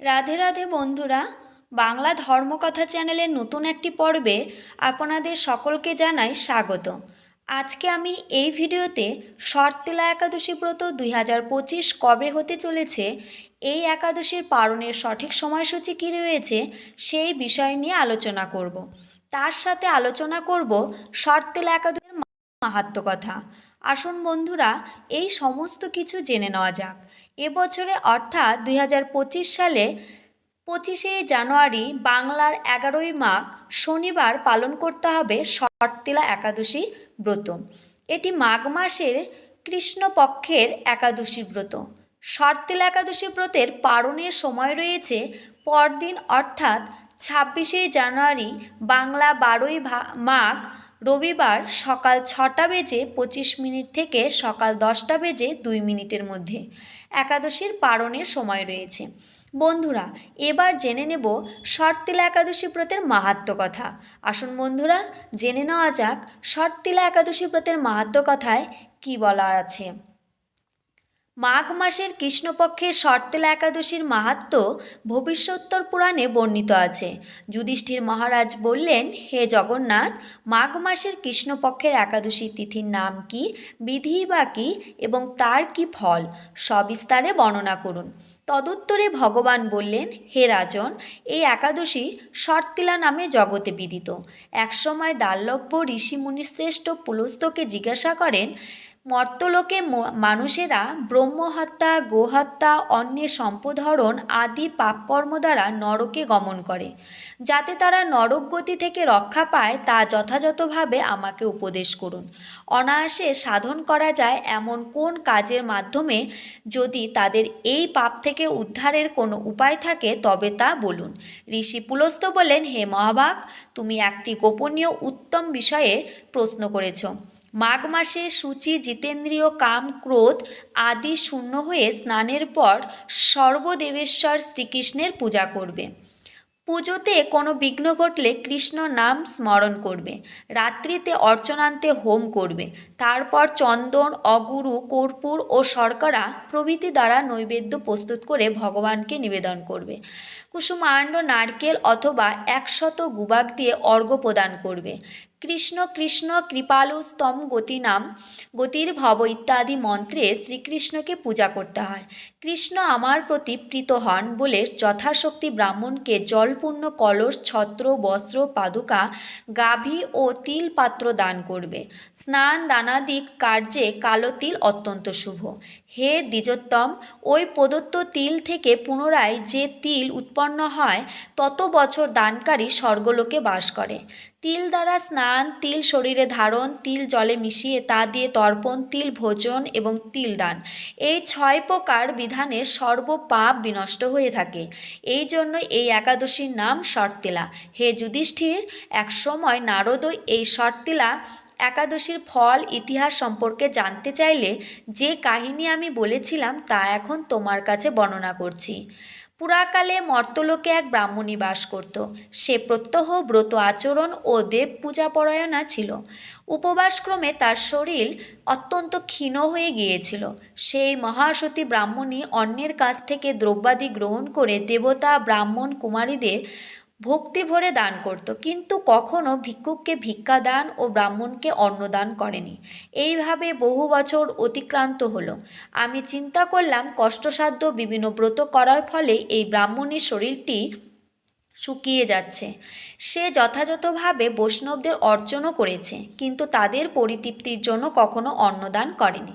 রাধে রাধে বন্ধুরা, বাংলা ধর্মকথা চ্যানেলের নতুন একটি পর্বে আপনাদের সকলকে জানাই স্বাগত। আজকে আমি এই ভিডিওতে শর্তিলা একাদশী ব্রত দুই হাজার পঁচিশ কবে হতে চলেছে, এই একাদশীর পালনের সঠিক সময়সূচি কী রয়েছে, সেই বিষয় নিয়ে আলোচনা করব। তার সাথে আলোচনা করব শর্তিলা একাদশীর মাহাত্ম কথা। আসুন বন্ধুরা, এই সমস্ত কিছু জেনে নেওয়া যাক। এবছরে অর্থাৎ দুই হাজার পঁচিশ সালে পঁচিশে জানুয়ারি বাংলার এগারোই মাঘ শনিবার পালন করতে হবে শর্তিলা একাদশী ব্রত। এটি মাঘ মাসের কৃষ্ণপক্ষের একাদশী ব্রত। শর্তিলা একাদশী ব্রতের পালনের সময় রয়েছে পরদিন অর্থাৎ ছাব্বিশে জানুয়ারি বাংলা বারোই মাঘ রবিবার সকাল ছটা বেজে পঁচিশ মিনিট থেকে সকাল দশটা বেজে দুই মিনিটের মধ্যে। একাদশীর পারণের সময় রয়েছে। বন্ধুরা, এবার জেনে নেব শর্তিলা একাদশী ব্রতের মাহাত্ম কথা। আসুন বন্ধুরা, জেনে নেওয়া যাক শর্তিলা একাদশী ব্রতের মাহাত্ম কথায় কী বলা আছে। মাঘ মাসের কৃষ্ণপক্ষের শর্তেলা একাদশীর মাহাত্ম ভবিষ্যোত্তর পুরাণে বর্ণিত আছে। যুধিষ্ঠির মহারাজ বললেন, হে জগন্নাথ, মাঘ মাসের কৃষ্ণপক্ষের একাদশী তিথির নাম কি, বিধি বা কি, এবং তার কি ফল? সবিস্তারে বর্ণনা করুন। তদুত্তরে ভগবান বললেন, হে রাজন, এই একাদশী শর্তিলা নামে জগতে বিদিত। একসময় দাল্লভ্য ঋষিমুনি শ্রেষ্ঠ পুলস্তকে জিজ্ঞাসা করেন মর্তলোকে মানুষেরা ব্রহ্মহত্যা, গোহত্যা, অন্যের সম্পদহরণ আদি পাপকর্ম দ্বারা নরকে গমন করে। যাতে তারা নরক গতি থেকে রক্ষা পায়, তা যথাযথভাবে আমাকে উপদেশ করুন। অনায়াসে সাধন করা যায় এমন কোন কাজের মাধ্যমে যদি তাদের এই পাপ থেকে উদ্ধারের কোনো উপায় থাকে, তবে তা বলুন। ঋষি পুলস্ত বলেন হে মহাভাগ তুমি একটি গোপনীয় উত্তম বিষয়ে প্রশ্ন করেছ। মাঘ মাসে সূচি, জিতেন্দ্রীয় কাম, ক্রোধ আদি শূন্য হয়ে স্নানের পর সর্বদেবেশ্বর শ্রীকৃষ্ণের পূজা করবে। পুজোতে কোনো বিঘ্ন ঘটলে কৃষ্ণ নাম স্মরণ করবে। রাত্রিতে অর্চনান্তে হোম করবে। তারপর চন্দন, অগুরু, কর্পূর ও শর্করা প্রভৃতি দ্বারা নৈবেদ্য প্রস্তুত করে ভগবানকে নিবেদন করবে। কুসুমাণ্ড নারকেল অথবা একশত গুবাক দিয়ে অর্ঘ্য প্রদান করবে। কৃষ্ণ কৃষ্ণ কৃপালু স্তম গতি নাম গতির ভব ইত্যাদি মন্ত্রে শ্রীকৃষ্ণকে পূজা করতে হয়। কৃষ্ণ আমার প্রতি প্রীত হন বলে যথাশক্তি ব্রাহ্মণকে জলপূর্ণ কলস, ছত্র, বস্ত্র, পাদুকা, গাভী ও তিল পাত্র দান করবে। স্নান দানাদিক কার্যে কালো তিল অত্যন্ত শুভ। হে দ্বিজোত্তম, ওই প্রদত্ত তিল থেকে পুনরায় যে তিল উৎপন্ন হয়, তত বছর দানকারী স্বর্গলোকে বাস করে। তিল দ্বারা স্নান, তিল শরীরে ধারণ, তিল জলে মিশিয়ে তা দিয়ে তর্পণ, তিল ভোজন এবং তিল দান। এই ছয় প্রকার বিধানে সর্বপাপ বিনষ্ট হয়ে থাকে। এই জন্য এই একাদশীর নাম শর্তিলা। হে যুধিষ্ঠির এক সময় নারদ এই শর্তিলা একাদশীর ফল ইতিহাস সম্পর্কে জানতে চাইলে যে কাহিনী আমি বলেছিলাম তা এখন তোমার কাছে বর্ণনা করছি। পুরাকালে মর্তলোকে এক ব্রাহ্মণী বাস করত। সে প্রত্যহ ব্রত আচরণ ও দেব পূজা পরায়ণা ছিল। উপবাসক্রমে তার শরীর অত্যন্ত ক্ষীণ হয়ে গিয়েছিল। সেই মহাসতী ব্রাহ্মণী অন্যের কাছ থেকে দ্রব্যাদি গ্রহণ করে দেবতা, ব্রাহ্মণ, কুমারীদের ভক্তি ভরে দান করত, কিন্তু কখনো ভিক্ষুককে ভিক্ষা দান ও ব্রাহ্মণকে অন্নদান করেনি। এইভাবে বহু বছর অতিক্রান্ত হলো। আমি চিন্তা করলাম কষ্টসাধ্য বিভিন্ন ব্রত করার ফলে এই ব্রাহ্মণের শরীরটি শুকিয়ে যাচ্ছে। সে যথাযথভাবে বৈষ্ণবদের অর্জনও করেছে, কিন্তু তাদের পরিতৃপ্তির জন্য কখনো অন্নদান করেনি।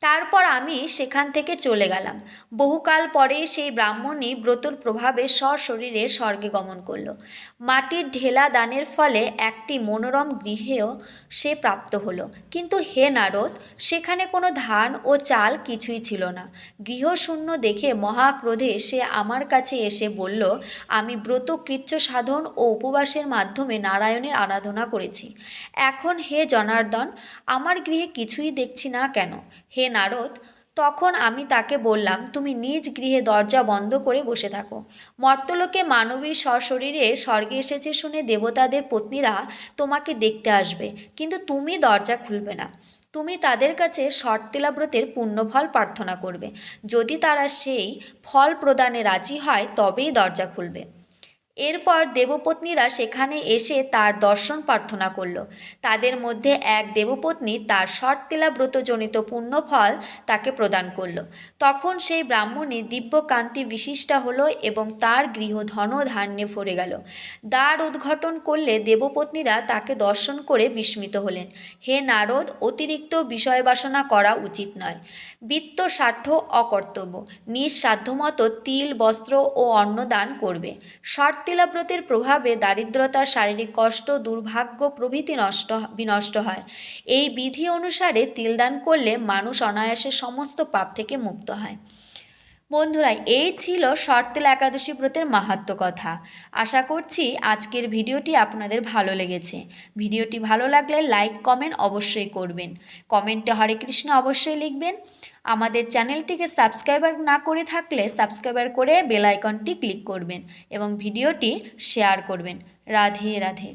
তারপর আমি সেখান থেকে চলে গেলাম। বহুকাল পরে সেই ব্রাহ্মণী ব্রতর প্রভাবে সশরীরে স্বর্গে গমন করল। মাটির ঢেলা দানের ফলে একটি মনোরম গৃহেও সে প্রাপ্ত হলো। কিন্তু হে নারদ, সেখানে কোনো ধান ও চাল কিছুই ছিল না। গৃহশূন্য দেখে মহাক্রোধে সে আমার কাছে এসে বলল, আমি ব্রত, কৃচ্ছ সাধন ও উপবাসের মাধ্যমে নারায়ণের আরাধনা করেছি। এখন হে জনার্দন, আমার গৃহে কিছুই দেখছি না কেন? হে নারদ, তখন আমি তাকে বললাম, তুমি নিজ গৃহে দরজা বন্ধ করে বসে থাকো। মর্তলোকে মানবী সশরীরে স্বর্গে এসেছে শুনে দেবতাদের পত্নীরা তোমাকে দেখতে আসবে, কিন্তু তুমি দরজা খুলবে না। তুমি তাদের কাছে শর্তিলাব্রতের পুণ্যফল প্রার্থনা করবে। যদি তারা সেই ফল প্রদানে রাজি হয়, তবেই দরজা খুলবে। এরপর দেবপত্নীরা সেখানে এসে তার দর্শন প্রার্থনা করল। তাদের মধ্যে এক দেবপত্নী তার শর্তিলাব্রতজনিত পুণ্যফল তাকে প্রদান করল। তখন সেই ব্রাহ্মণী দিব্যকান্তি বিশিষ্টা হল এবং তার গৃহ ধন ধান্যে ভরে গেল। দ্বার উদ্ঘাটন করলে দেবপত্নীরা তাকে দর্শন করে বিস্মিত হলেন। হে নারদ, অতিরিক্ত বিষয় বাসনা করা উচিত নয়। বিত্ত স্বার্থ অকর্তব্য। নিজ সাধ্যমতো তিল, বস্ত্র ও অন্নদান করবে। শর্তিলাব্রতের প্রভাবে দারিদ্রতা শারীরিক কষ্ট, দুর্ভাগ্য প্রভৃতি নষ্ট, বিনষ্ট হয়। এই বিধি অনুসারে তিলদান করলে মানুষ অনায়াসে সমস্ত পাপ থেকে মুক্ত হয়। বন্ধুরা এই ছিল শর্তেল একাদশী ব্রতের মাহাত্ম কথা। আশা করছি আজকের ভিডিওটি আপনাদের ভালো লেগেছে। ভিডিওটি ভালো লাগলে লাইক, কমেন্ট অবশ্যই করবেন। কমেন্টে হরে কৃষ্ণ অবশ্যই লিখবেন। আমাদের চ্যানেলটিকে সাবস্ক্রাইবার না করে থাকলে সাবস্ক্রাইবার করে বেল আইকনটি ক্লিক করবেন এবং ভিডিওটি শেয়ার করবেন। রাধে রাধে।